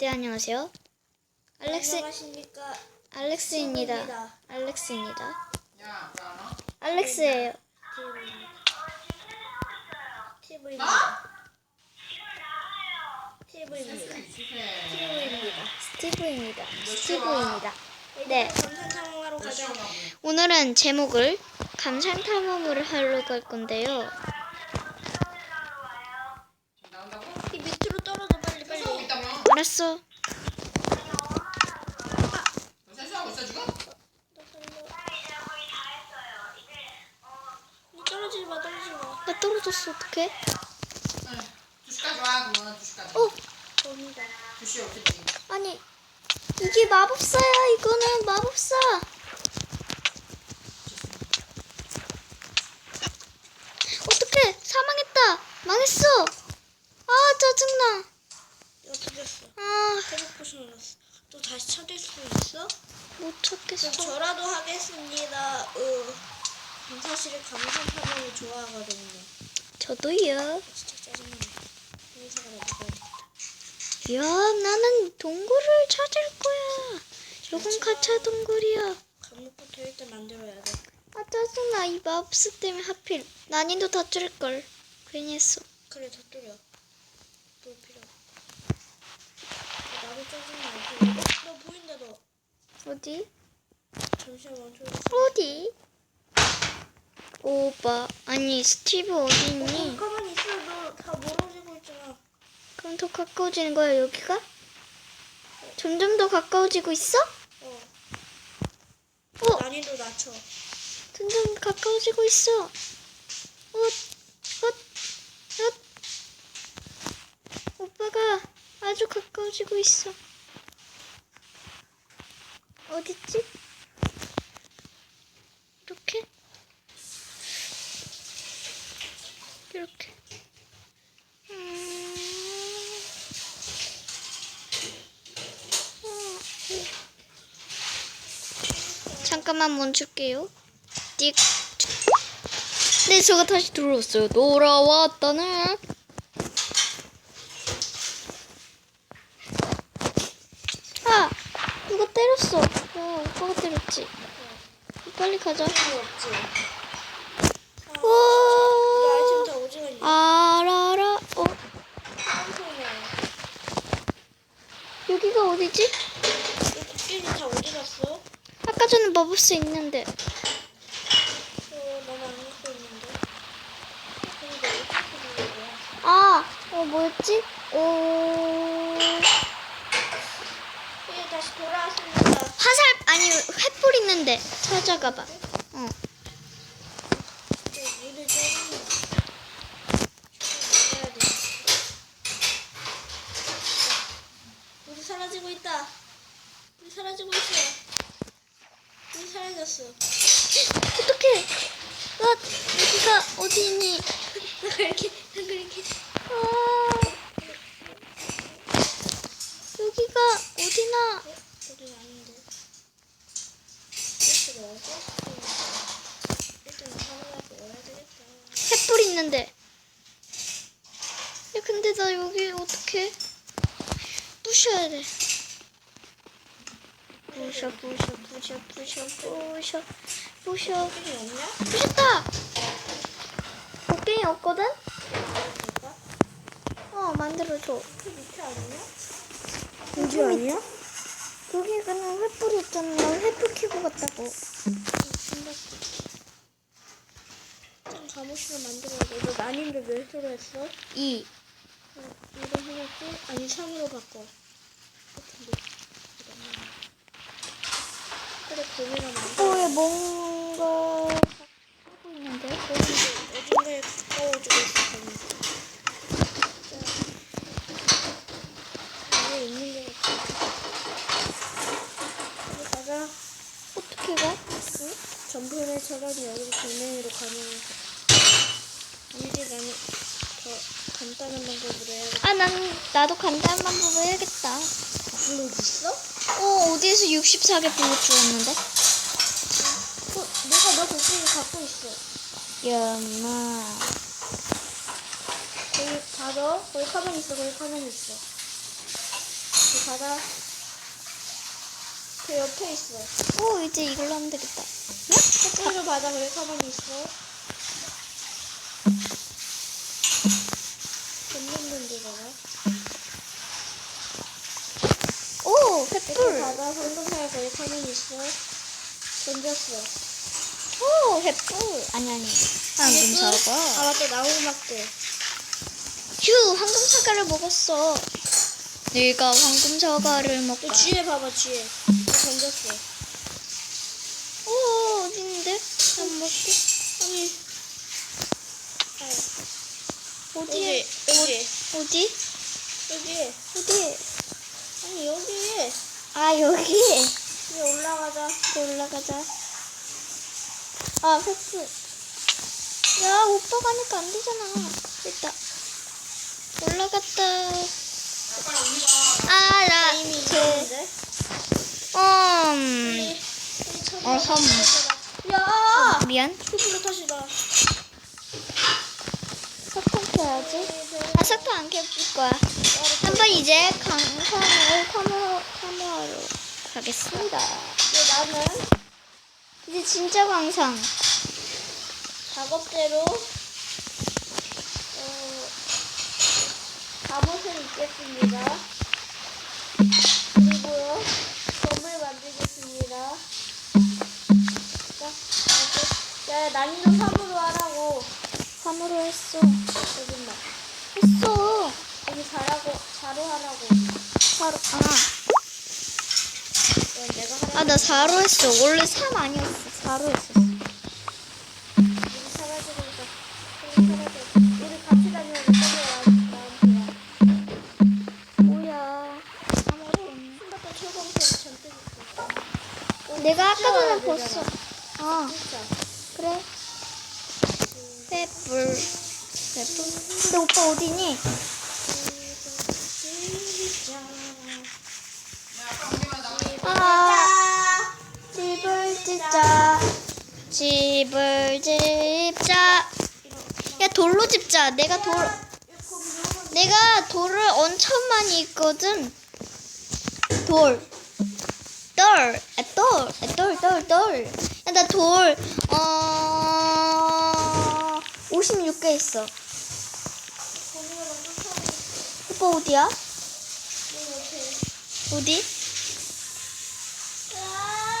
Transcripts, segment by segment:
네 안녕하세요. 알렉스 안녕하십니까. 알렉스입니다. 친구입니다. 알렉스입니다. 야, 와? 알렉스예요. TV입니다. TV입니다. 집에 TV입니다. 스티브입니다. 스티브입니다. 네. 감산 탐험하러 몇 가자. 시간하고 오늘은 제목을 감상 탐험을 하러 갈 건데요. 지금 나온다고? 이 밑으로 떨어져 빨리 빨리. 세수하고 있다며? 알았어. 너 세수하고 있어 지금? 이 떨어지지 마 떨어지지 마. 나 떨어졌어 어떡해? 응. 2시까지 와 그러면 2시까지 어 2시 없겠지 아니 이게 마법사야 이거는 마법사. 어떡해 사망했다 망했어. 아 짜증나. 이거 터졌어. 아 회복 포션 올랐어. 또 다시 찾을 수 있어? 못 찾겠어. 저라도 하겠습니다. 어. 사실은 감산 탐험을 좋아하거든요. 저도요. 진짜 짜증나. 나가야겠다. 야, 나는 동굴을 찾을 거야. 요건 가차 동굴이야. 감옥부터 일단 만들어야 돼. 아, 짜증나. 이 마법스 때문에 하필. 난이도 다 줄걸. 괜히 했어. 그래 더 뚫려. 또 필요. 아, 나도 짜증나. 너 보인다 너. 어디? 잠시만 멈춰. 어디? 오빠. 아니, 스티브 어디 있니? 가만히 있어. 너 다 멀어지고 있잖아. 그럼 더 가까워지는 거야, 여기가? 점점 더 가까워지고 있어? 어. 어, 난이도 낮춰. 점점 가까워지고 있어. 어, 어, 어. 오빠가 아주 가까워지고 있어. 어딨지? 이렇게? 이렇게. 잠깐만 멈출게요. 띡. 네, 저가 다시 들어왔어요. 돌아왔다네. 아, 누가 때렸어. 어, 오빠가 때렸지. 빨리 가자. 오징어 있네. 알아라. 어. 여기가 어디지? 아까 전에 마법스 있는데. 어? 아, 어, 뭐였지? 다시 돌아왔습니다. 화살, 아니, 횃불 있는데. 찾아가 봐. 어. 짜증나. 해야 돼. 우리 사라지고 있다. 우리 사라지고 있어. 우리 사라졌어. 어떡해. 나, 여기가 어디 있니? 나 이렇게, 나 이렇게. 아, 여기가 어디나. 저기 아닌데. 이렇게 넣어서. 일단 하나라도 넣어야 되겠다. 횃불 있는데. 야, 근데 나 여기 어떡해. 부셔야 돼. 부셔, 부셔, 부셔, 부셔, 부셔, 부셔. 부셨다! 곡괭이 없거든? 어, 만들어줘. 그 밑에 아니냐? 여기 아니야? 여기 그냥 횃불 있잖아. 나 횃불 켜고 갔다고. 좀 잠옷을 만들어야 돼. 너 난인데 몇으로 했어? 2. 어, 이거 해놨지? 아니 3으로 바꿔. 같은데. 그래 거기가 만들어. 어, 얘 뭔가 하고 있는데? 어딘가에 가까워지고 있어. 진짜. 위에 있는 거 같아. 여기 가자. 어떻게 가? 응? 전분의 철학이 여기서 돌멩이로 가능해. 아니지 나는 더 간단한 방법으로 해야겠다. 아, 난, 나도 간단한 방법을 해야겠다. 블록 있어? 어, 어디에서 64개 블록 주었는데? 어, 내가 너 곡괭이 갖고 있어. 연마. 거기 가서 거기 가만히 있어. 거기 가만히 있어. 그 바다 그 옆에 있어. 오 이제 이걸로 하면 되겠다. 햇불로 바다 왜 가만히 있어? 던졌는데 봐봐. 오 이렇게 횃불. 바다 황금사가 왜 가만히 있어? 던졌어. 오 횃불. 아니 아니. 황금 아 사과. 맞다 나무막대. 휴 황금 사과를 먹었어. 내가 황금 사과를. 그 뒤에 봐봐 뒤에. 던졌어. 오 어딘데? 안 먹게. 아니. 아유. 어디에? 여기 여기 어디? 여기 어디? 아니 여기 아 여기. 여기 올라가자. 이제 올라가자. 아 횃불. 야 오빠가 하니까 안 되잖아. 됐다. 올라갔다. 빨리 언니가 아, 나, 이미 그, 있는데. 음, 어, 섬. 야! 미안. 촛불로 타시다. 켜야지. 아, 석탄 안 켜줄 거야. 한번 이제 강산을 탐험, 탐험하러 가겠습니다. 이제 나는 이제 진짜 광산. 작업대로 어, 잠옷을 입겠습니다. 그리고요 검을 만들겠습니다. 자. 야 난이도 3으로 하라고. 3으로 했어. 거짓말. 했어. 여기 잘하고 자로 하라고. 바로, 아. 야, 내가. 아, 나 4로 했어. 원래 3 아니었어. 4로 했어. 전투. 내가 아까 전에 봤어. 아, 진짜. 그래. 횃불. 횃불. 근데 오빠 어디니? 아, 집을 짓자. 집을 짓자. 야, 돌로 집자. 내가 돌, 내가 돌을 엄청 많이 있거든. 돌. 돌. 아, 돌. 아, 돌, 돌, 돌. 야, 나 돌, 어, 56개 있어. 오빠 어디야? 어디?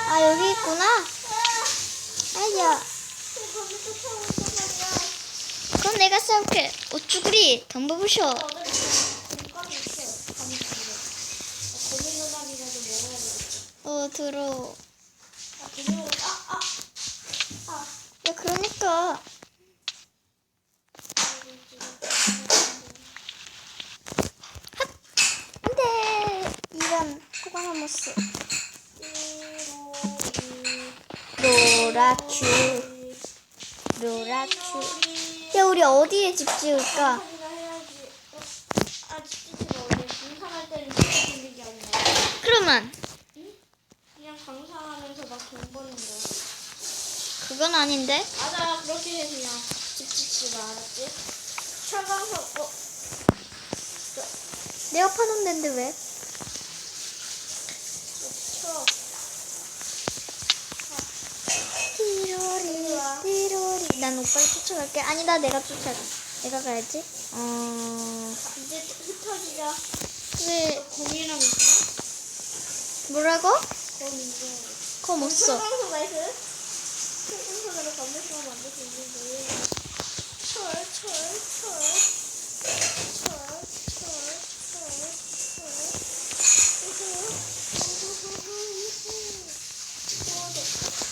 아, 여기 있구나. 아야. 그럼 내가 싸울게. 오쭈구리, 덤벼보셔. 어, 들어. 야, 그러니까. 노랗추. 노랗추. 야, 우리 어디에 집 지을까? 그러면, 그냥 강사하면서 막 돈 버는 거. 그건 아닌데. 맞아, 그렇게 해 그냥 집 짓지 마, 알았지? 철강석, 어, 내가 파놓은 데인데 왜? 쳐. 띠로리, 띠로리. 난 오빠를 쫓아갈게. 아니다, 내가 쫓아가. 내가 가야지. 어, 이제 흩어지자. 왜, 공이랑 있어? 뭐라고? 검 이제. 검 없어. 나이스? 철강석으로 건물만 만들 수 있는 거예요. 철, 철, 철. 철, 철, 철, 철. 어, 됐다.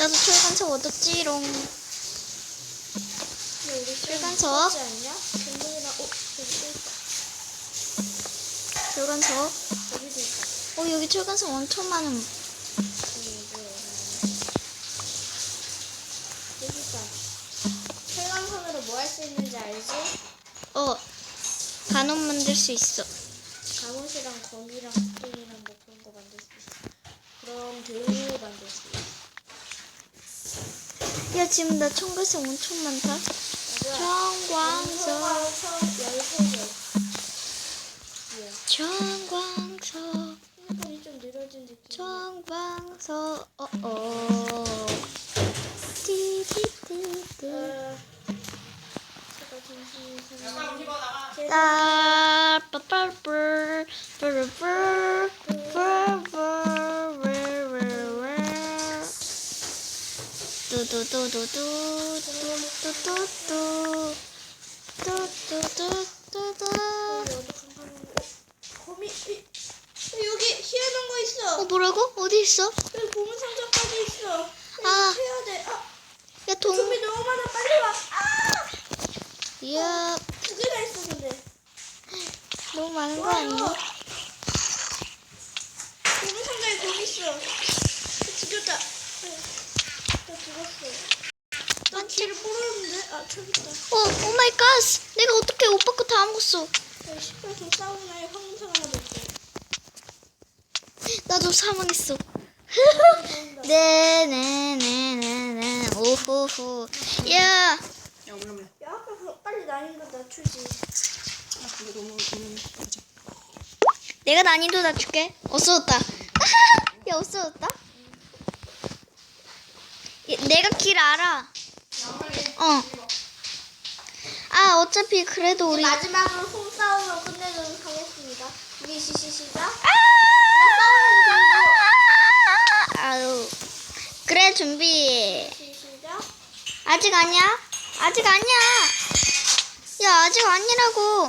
나도 철관석 얻었지롱. 근데 우리? 지 않냐? 동물이랑 어. 철관석. 여기도 있다. 어, 여기 철관석 엄청 많음. 여기 이거 여기 있다. 철강선으로 뭐 할 수 있는지 알지? 어, 간옷 만들 수 있어. 가옷이랑 검이랑 흑등이랑 뭐 그런 거 만들 수 있어. 그럼 들 만들 수 있어. 야, 지금 나 청글석 엄청 많다. 맞아? 정광석 처음 13개. 뭐야? 정광석 핸드폰이 좀 늘어진 느낌. 정광석 어어 어, 제가 정신이. 옷 입어 나가. 아, 빠빠빠빠, 빠빠빠, 빠빠빠, 웨웨웨. 뚜두두두두, 어디 간판인데? 거미 이- 여기 희한한 거 어, 있어. 뭐라고? 어디 있어? 여기 보물 상자까지 있어. 아. 해야 돼. 아, 야, 동, 좀비 너무 많아. 빨리 와. 아! 야, 두 개나 있어 근데. 너무 많은 거 와, 아니야? 이거. 보물 상자에 거미 있어. 죽였다. 나 죽었어. 나 길을 모르는데. 아 저기 있다. 어, 오 마이 갓! 내가 어떻게 오빠 거 다 먹었어? 여기 식별성 싸우는 아이 황금상 하나 있어. 나도 사망했어. 네네네네네 오호호 야 야, 올라 올라. 야 아까 그 빨리 난이도 낮추지. 아, 근데 너무 너무 그렇지. 내가 난이도 낮출게 없어졌다 야 야, 내가 길 알아 어 아 어차피 그래도 우리 마지막으로 손싸움으로 끝내도록 하겠습니다. 우리 시시 시작. 아유. 그래 준비. 시시 시작. 아직 아니야? 아직 아니야. 야 아직 아니라고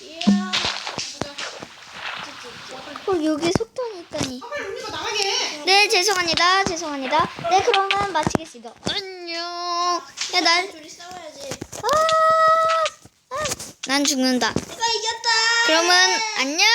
이야. 어 여기 속탄이 있다니. 네 죄송합니다 죄송합니다 네 그러면 마치겠습니다 안녕 야 난 둘이 싸워야지. 아, 아, 난 죽는다 내가 이겼다. 그러면 안녕